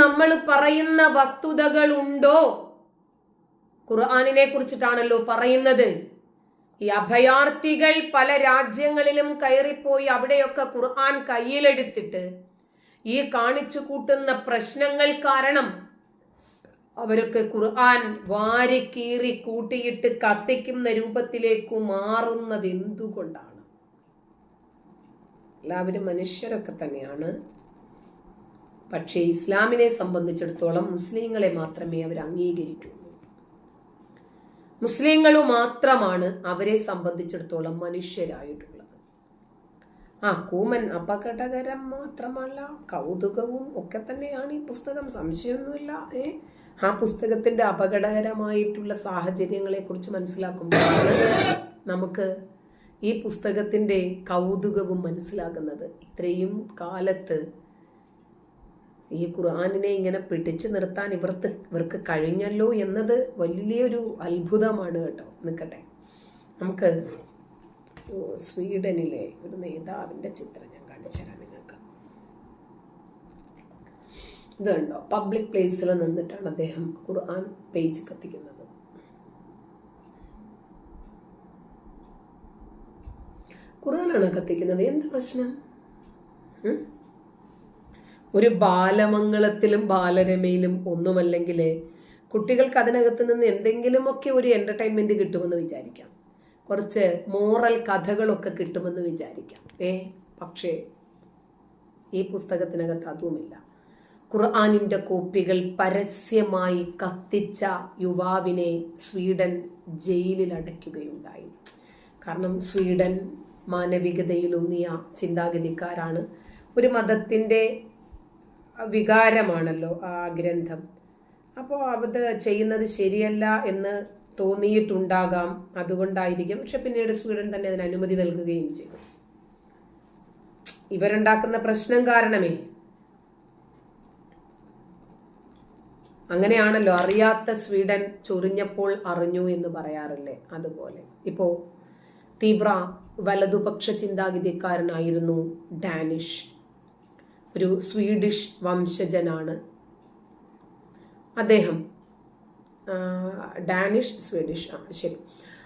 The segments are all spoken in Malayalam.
നമ്മൾ പറയുന്ന വസ്തുതകൾ ഉണ്ടോ? ഖുർആാനിനെ കുറിച്ചിട്ടാണല്ലോ പറയുന്നത്. ഈ അഭയാർത്ഥികൾ പല രാജ്യങ്ങളിലും കയറിപ്പോയി അവിടെയൊക്കെ ഖുർആൻ കയ്യിലെടുത്തിട്ട് ഈ കാണിച്ചു കൂട്ടുന്ന പ്രശ്നങ്ങൾ കാരണം അവരൊക്കെ ഖുർആൻ വാരി കീറി കൂട്ടിയിട്ട് കത്തിക്കുന്ന രൂപത്തിലേക്ക് മാറുന്നത് എന്തുകൊണ്ടാണ്? എല്ലാവരും മനുഷ്യരൊക്കെ തന്നെയാണ്. പക്ഷേ ഇസ്ലാമിനെ സംബന്ധിച്ചിടത്തോളം മുസ്ലിങ്ങളെ മാത്രമേ അവർ അംഗീകരിക്കൂ. മുസ്ലിങ്ങളു മാത്രമാണ് അവരെ സംബന്ധിച്ചിടത്തോളം മനുഷ്യരായിട്ടുള്ളത്. ആ കൂമൻ അപകടകരം മാത്രമല്ല കൗതുകവും ഒക്കെ തന്നെയാണ് ഈ പുസ്തകം. സംശയമൊന്നുമില്ല ഏ? ആ പുസ്തകത്തിന്റെ അപകടകരമായിട്ടുള്ള സാഹചര്യങ്ങളെ കുറിച്ച് മനസ്സിലാക്കുമ്പോഴാണ് നമുക്ക് ഈ പുസ്തകത്തിന്റെ കൗതുകവും മനസ്സിലാകുന്നത് ഇത്രയും കാലത്ത് ഈ ഖുർആാനിനെ ഇങ്ങനെ പിടിച്ചു നിർത്താൻ ഇവർക്ക് ഇവർക്ക് കഴിഞ്ഞല്ലോ എന്നത് വലിയൊരു അത്ഭുതമാണ് കേട്ടോ. നിൽക്കട്ടെ. നമുക്ക് സ്വീഡനിലെ ഒരു നേതാവിന്റെ ചിത്രം ഞാൻ കാണിച്ചു തരാം നിങ്ങൾക്ക്. ഇത് കണ്ടോ? പബ്ലിക് പ്ലേസിൽ നിന്നിട്ടാണ് അദ്ദേഹം ഖുർആൻ പേജ് കത്തിക്കുന്നത്. ഖുർആനാണ് കത്തിക്കുന്നത്. എന്ത് പ്രശ്നം? ഒരു ബാലമംഗളത്തിലും ബാലരമയിലും ഒന്നുമല്ലെങ്കിൽ കുട്ടികൾക്ക് അതിനകത്ത് നിന്ന് എന്തെങ്കിലുമൊക്കെ ഒരു എന്റർടൈൻമെന്റ് കിട്ടുമെന്ന് വിചാരിക്കാം. കുറച്ച് മോറൽ കഥകളൊക്കെ കിട്ടുമെന്ന് വിചാരിക്കാം. ഏ പക്ഷേ ഈ പുസ്തകത്തിനകത്ത് അതുമില്ല. ഖുർആാനിന്റെ കോപ്പികൾ പരസ്യമായി കത്തിച്ച യുവാവിനെ സ്വീഡൻ ജയിലിൽ അടയ്ക്കുകയുണ്ടായി. കാരണം സ്വീഡൻ മാനവികതയിലൂന്നിയ ചിന്താഗതിക്കാരാണ്. ഒരു മതത്തിന്റെ വികാരമാണല്ലോ ആ ഗ്രന്ഥം. അപ്പോൾ അത് ചെയ്യുന്നത് ശരിയല്ല എന്ന് തോന്നിയിട്ടുണ്ടാകാം. അതുകൊണ്ടായിരിക്കും. പക്ഷെ പിന്നീട് സ്വീഡൻ തന്നെ അതിന് അനുമതി നൽകുകയും ചെയ്തു. ഇവരുണ്ടാക്കുന്ന പ്രശ്നം കാരണമേ അങ്ങനെയാണല്ലോ. അറിയാത്ത സ്വീഡൻ ചൊറിഞ്ഞപ്പോൾ അറിഞ്ഞു എന്ന് പറയാറില്ലേ? അതുപോലെ. ഇപ്പോ തീവ്ര വലതുപക്ഷ ചിന്താഗതിക്കാരനായിരുന്നു ഡാനിഷ്. ഒരു സ്വീഡിഷ് വംശജനാണ്. അദ്ദേഹം ഡാനിഷ് സ്വീഡിഷ് ശരി.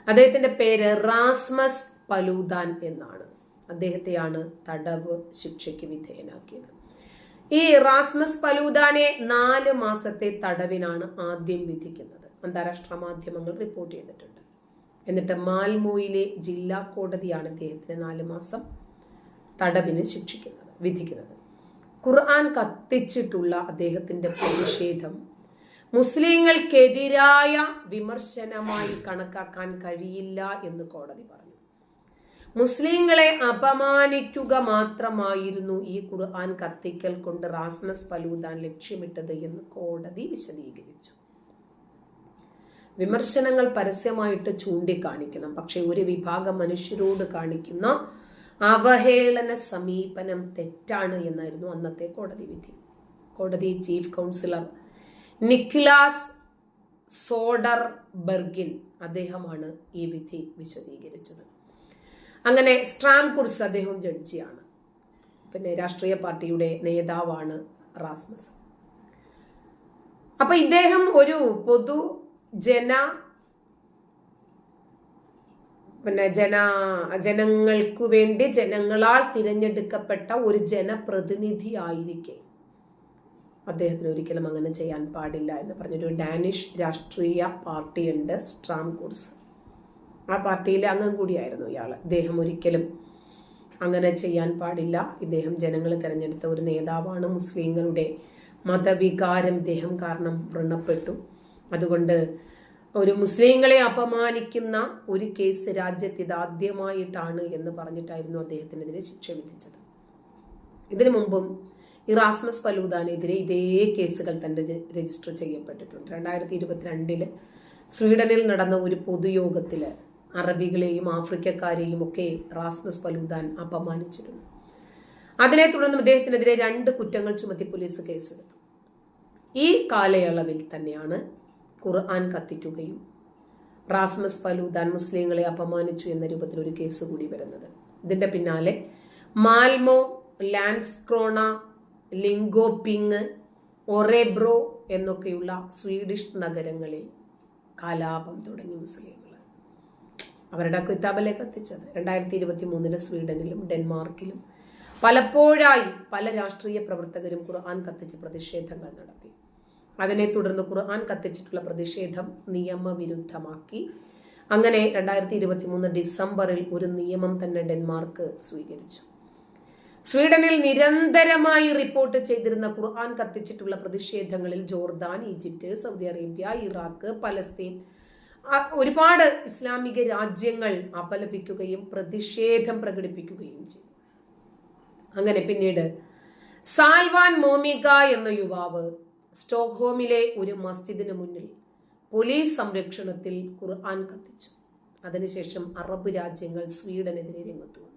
അദ്ദേഹത്തിന്റെ പേര് റാസ്മസ് പലൂദാൻ എന്നാണ്. അദ്ദേഹത്തെയാണ് തടവ് ശിക്ഷയ്ക്ക് വിധേയനാക്കിയത്. ഈ റാസ്മസ് പലൂദാനെ നാല് മാസത്തെ തടവിനാണ് ആദ്യം വിധിക്കുന്നത്. അന്താരാഷ്ട്ര മാധ്യമങ്ങൾ റിപ്പോർട്ട് ചെയ്തിട്ടുണ്ട്. എന്നിട്ട് മാൽമോയിലെ ജില്ലാ കോടതിയാണ് ഇദ്ദേഹത്തിന് നാല് മാസം തടവിന് ശിക്ഷിക്കുന്നത് വിധിക്കുന്നത്. ഖുർആൻ കത്തിച്ചിട്ടുള്ള അദ്ദേഹത്തിന്റെ പ്രതിഷേധം. മുസ്ലിങ്ങൾക്കെതിരായ വിമർശനമായി കണക്കാക്കാൻ കഴിയില്ല എന്ന് കോടതി പറഞ്ഞു. മുസ്ലിങ്ങളെ അപമാനിക്കുക മാത്രമായിരുന്നു ഈ ഖുർആൻ കത്തിക്കൽ കൊണ്ട് റാസ്മസ് പലൂദാൻ ലക്ഷ്യമിട്ടത് എന്ന് കോടതി വിശദീകരിച്ചു. വിമർശനങ്ങൾ പരസ്യമായിട്ട് ചൂണ്ടിക്കാണിക്കണം. പക്ഷെ ഒരു വിഭാഗം മനുഷ്യരോട് കാണിക്കുന്ന അവഹേളന സമീപനം തെറ്റാണ് എന്നായിരുന്നു അന്നത്തെ കോടതി വിധി. കോടതി ചീഫ് കൗൺസിലർ നിക്കിലാസ് സോഡർ ബർഗിൻ അദ്ദേഹമാണ് ഈ വിധി വിശദീകരിച്ചത്. അങ്ങനെ സ്ട്രാം കുർസ് അദ്ദേഹം ജഡ്ജിയാണ്. പിന്നെ രാഷ്ട്രീയ പാർട്ടിയുടെ നേതാവാണ് റാസ്മസ് അപ്പൊ ഇദ്ദേഹം ഒരു പൊതു ജന പിന്നെ ജന ജനങ്ങൾക്കു വേണ്ടി ജനങ്ങളാൽ തിരഞ്ഞെടുക്കപ്പെട്ട ഒരു ജനപ്രതിനിധി ആയിരിക്കെ അദ്ദേഹത്തിന് ഒരിക്കലും അങ്ങനെ ചെയ്യാൻ പാടില്ല എന്ന് പറഞ്ഞൊരു ഡാനിഷ് രാഷ്ട്രീയ പാർട്ടിയുണ്ട് സ്ട്രാം കുർസ് ആ പാർട്ടിയിലെ അംഗം കൂടിയായിരുന്നു ഇയാൾ ഇദ്ദേഹം ഒരിക്കലും അങ്ങനെ ചെയ്യാൻ പാടില്ല. ഇദ്ദേഹം ജനങ്ങൾ തിരഞ്ഞെടുത്ത ഒരു നേതാവാണ് മുസ്ലിങ്ങളുടെ മതവികാരം. ഇദ്ദേഹം കാരണം വ്രണപ്പെട്ടു. അതുകൊണ്ട് ഒരു മുസ്ലിങ്ങളെ അപമാനിക്കുന്ന ഒരു കേസ് രാജ്യത്ത് ഇതാദ്യമായിട്ടാണ് എന്ന് പറഞ്ഞിട്ടായിരുന്നു അദ്ദേഹത്തിനെതിരെ ശിക്ഷ വിധിച്ചത്. ഇതിനു മുമ്പും ഇറാസ്മസ് പലൂദാനെതിരെ ഇതേ കേസുകൾ തന്നെ രജിസ്റ്റർ ചെയ്യപ്പെട്ടിട്ടുണ്ട്. രണ്ടായിരത്തി ഇരുപത്തിരണ്ടിൽ സ്വീഡനിൽ നടന്ന ഒരു പൊതുയോഗത്തിൽ അറബികളെയും ആഫ്രിക്കക്കാരെയും ഒക്കെ റാസ്മസ് പലൂദാൻ അപമാനിച്ചിരുന്നു. അതിനെ തുടർന്ന് അദ്ദേഹത്തിനെതിരെ രണ്ട് കുറ്റങ്ങൾ ചുമത്തി പോലീസ് കേസെടുത്തു. ഈ കാലയളവിൽ തന്നെയാണ് ഖുർആൻ കത്തിക്കുകയും റാസ്മസ് പലൂദാൻ മുസ്ലിങ്ങളെ അപമാനിച്ചു എന്ന രൂപത്തിൽ ഒരു കേസ് കൂടി വരുന്നത്. ഇതിന്റെ പിന്നാലെ മാൽമോ ലാൻസ്ക്രോണ ലിങ്കോപിങ് ഒറേബ്രോ എന്നൊക്കെയുള്ള സ്വീഡിഷ് നഗരങ്ങളിൽ കലാപം തുടങ്ങി മുസ്ലിങ്ങൾ അവരുടെ കിതാബല്ലേ കത്തിച്ചത്? രണ്ടായിരത്തി ഇരുപത്തി മൂന്നിലെ സ്വീഡനിലും ഡെൻമാർക്കിലും പലപ്പോഴായി പല രാഷ്ട്രീയ പ്രവർത്തകരും ഖുർആൻ കത്തിച്ച് പ്രതിഷേധങ്ങൾ നടത്തി. അതിനെ തുടർന്ന് ഖുർആൻ കത്തിച്ചിട്ടുള്ള പ്രതിഷേധം നിയമവിരുദ്ധമാക്കി. അങ്ങനെ രണ്ടായിരത്തി ഇരുപത്തി മൂന്ന് ഡിസംബറിൽ ഒരു നിയമം തന്നെ ഡെൻമാർക്ക് സ്വീകരിച്ചു. സ്വീഡനിൽ നിരന്തരമായി റിപ്പോർട്ട് ചെയ്തിരുന്ന ഖുർആൻ കത്തിച്ചിട്ടുള്ള പ്രതിഷേധങ്ങളിൽ Jordan Egypt Saudi Arabia Iraq Palestine ഒരുപാട് ഇസ്ലാമിക രാജ്യങ്ങൾ അപലപിക്കുകയും പ്രതിഷേധം പ്രകടിപ്പിക്കുകയും ചെയ്തു. അങ്ങനെ പിന്നീട് സാൽവാൻ മോമിക എന്ന യുവാവ് സ്റ്റോക്ക്ഹോമിലെ ഒരു മസ്ജിദിന് മുന്നിൽ പോലീസ് സംരക്ഷണത്തിൽ ഖുർആൻ കത്തിച്ചു. അതിനുശേഷം അറബ് രാജ്യങ്ങൾ സ്വീഡനെതിരെ രംഗത്തു വന്നു.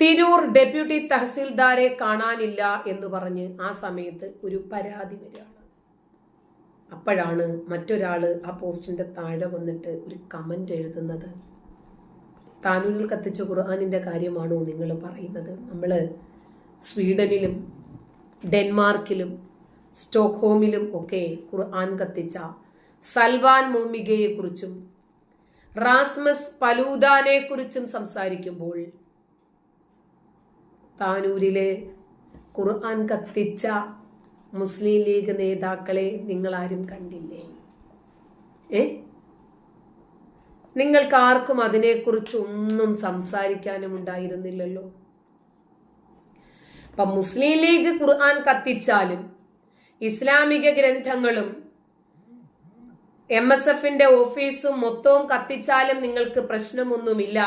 തിരൂർ ഡെപ്യൂട്ടി തഹസീൽദാരെ കാണാനില്ല എന്ന് പറഞ്ഞ് ആ സമയത്ത് ഒരു പരാതി വരികയാണ്. അപ്പോഴാണ് മറ്റൊരാൾ ആ പോസ്റ്റിന്റെ താഴെ വന്നിട്ട് ഒരു കമന്റ് എഴുതുന്നത്. താനൂരിൽ കത്തിച്ച ഖുർആാനിന്റെ കാര്യമാണോ നിങ്ങൾ പറയുന്നത്? നമ്മൾ സ്വീഡനിലും ഡെൻമാർക്കിലും സ്റ്റോക്ക്ഹോമിലും ഒക്കെ ഖുർആൻ കത്തിച്ച സൽവാൻ മോമികയെക്കുറിച്ചും റാസ്മസ് പലൂദാനെക്കുറിച്ചും സംസാരിക്കുമ്പോൾ താനൂരിലെ ഖുർആൻ കത്തിച്ച മുസ്ലിം ലീഗ് നേതാക്കളെ നിങ്ങൾ ആരും കണ്ടില്ലേ? ഏ? നിങ്ങൾക്ക് ആർക്കും അതിനെക്കുറിച്ച് ഒന്നും സംസാരിക്കാനും ഉണ്ടായിരുന്നില്ലല്ലോ അപ്പൊ മുസ്ലിം ലീഗ് ഖുർആൻ കത്തിച്ചാലും ഇസ്ലാമിക ഗ്രന്ഥങ്ങളും എം എസ് എഫിന്റെ ഓഫീസും മൊത്തവും കത്തിച്ചാലും നിങ്ങൾക്ക് പ്രശ്നമൊന്നുമില്ല.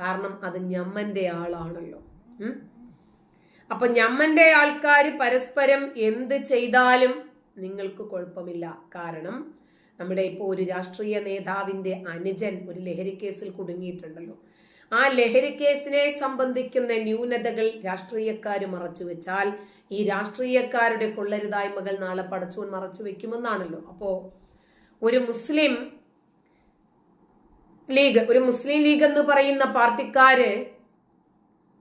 കാരണം അത് ഞമ്മന്റെ ആളാണല്ലോ. അപ്പൊ ഞമ്മന്റെ ആൾക്കാർ പരസ്പരം എന്ത് ചെയ്താലും നിങ്ങൾക്ക് കുഴപ്പമില്ല. കാരണം നമ്മുടെ ഇപ്പോൾ ഒരു രാഷ്ട്രീയ നേതാവിന്റെ അനുജൻ ഒരു ലഹരി കേസിൽ കുടുങ്ങിയിട്ടുണ്ടല്ലോ. ആ ലഹരി കേസിനെ സംബന്ധിക്കുന്ന ന്യൂനതകൾ രാഷ്ട്രീയക്കാർ മറച്ചു വെച്ചാൽ ഈ രാഷ്ട്രീയക്കാരുടെ കൊള്ളരുതായ്മകൾ നാളെ പടച്ചോൻ മറച്ചു വെക്കുമെന്നാണല്ലോ അപ്പോ ഒരു മുസ്ലിം ലീഗ് ഒരു മുസ്ലിം ലീഗ് എന്ന് പറയുന്ന പാർട്ടിക്കാര്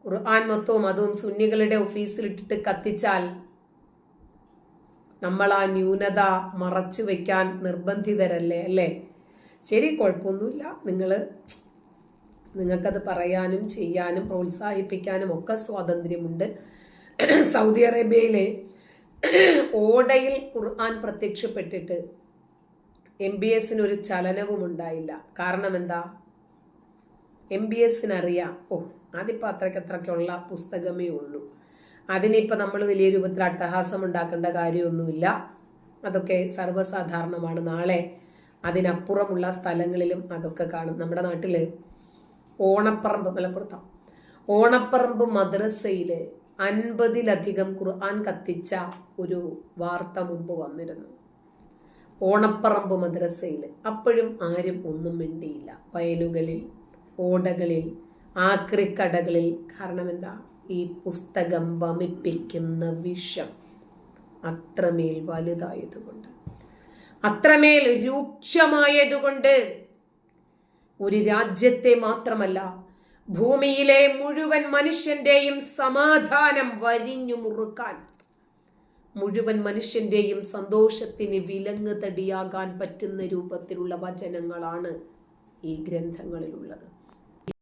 ഖുർആൻ മൊത്തവും അതും സുന്നികളുടെ ഓഫീസിൽ ഇട്ടിട്ട് കത്തിച്ചാൽ നമ്മൾ ആ ന്യൂനത മറച്ചു വെക്കാൻ നിർബന്ധിതരല്ലേ അല്ലേ? ശരി കുഴപ്പമൊന്നുമില്ല. നിങ്ങൾ നിങ്ങൾക്കത് പറയാനും ചെയ്യാനും പ്രോത്സാഹിപ്പിക്കാനും ഒക്കെ സ്വാതന്ത്ര്യമുണ്ട്. സൗദി അറേബ്യയിലെ ഓടയിൽ ഖുർആൻ പ്രത്യക്ഷപ്പെട്ടിട്ട് എം ബി എസിന് ഒരു ചലനവും ഉണ്ടായില്ല. കാരണം എന്താ? എം ബി എസിന് അറിയാം ഓ അതിപ്പോൾ അത്രയ്ക്ക് അത്രയ്ക്കുള്ള പുസ്തകമേ ഉള്ളൂ. അതിനിപ്പോൾ നമ്മൾ വലിയ രൂപത്തിൽ അട്ടഹാസം ഉണ്ടാക്കേണ്ട കാര്യമൊന്നുമില്ല. അതൊക്കെ സർവസാധാരണമാണ്. നാളെ അതിനപ്പുറമുള്ള സ്ഥലങ്ങളിലും അതൊക്കെ കാണും. നമ്മുടെ നാട്ടിൽ ഓണപ്പറമ്പ് മലപ്പുറത്താണ് ഓണപ്പറമ്പ് മദ്രസയിൽ അൻപതിലധികം ഖുർആൻ കത്തിച്ച ഒരു വാർത്ത മുമ്പ് വന്നിരുന്നു. ഓണപ്പറമ്പ് മദ്രസയിൽ അപ്പോഴും ആരും ഒന്നും മിണ്ടിയില്ല. വയലുകളിൽ ഓടകളിൽ ആക്രിക്കടകളിൽ. കാരണം എന്താ ഈ പുസ്തകം വമിപ്പിക്കുന്ന വിഷം അത്രമേൽ വലുതായതുകൊണ്ട്. അത്രമേൽ രൂക്ഷമായതുകൊണ്ട് ഒരു രാജ്യത്തെ മാത്രമല്ല ഭൂമിയിലെ മുഴുവൻ മനുഷ്യന്റെയും സമാധാനം വരിഞ്ഞു മുറുക്കാൻ. മുഴുവൻ മനുഷ്യന്റെയും സന്തോഷത്തിന് വിലങ്ങ് തടിയാകാൻ പറ്റുന്ന രൂപത്തിലുള്ള വചനങ്ങളാണ് ഈ ഗ്രന്ഥങ്ങളിലുള്ളത്.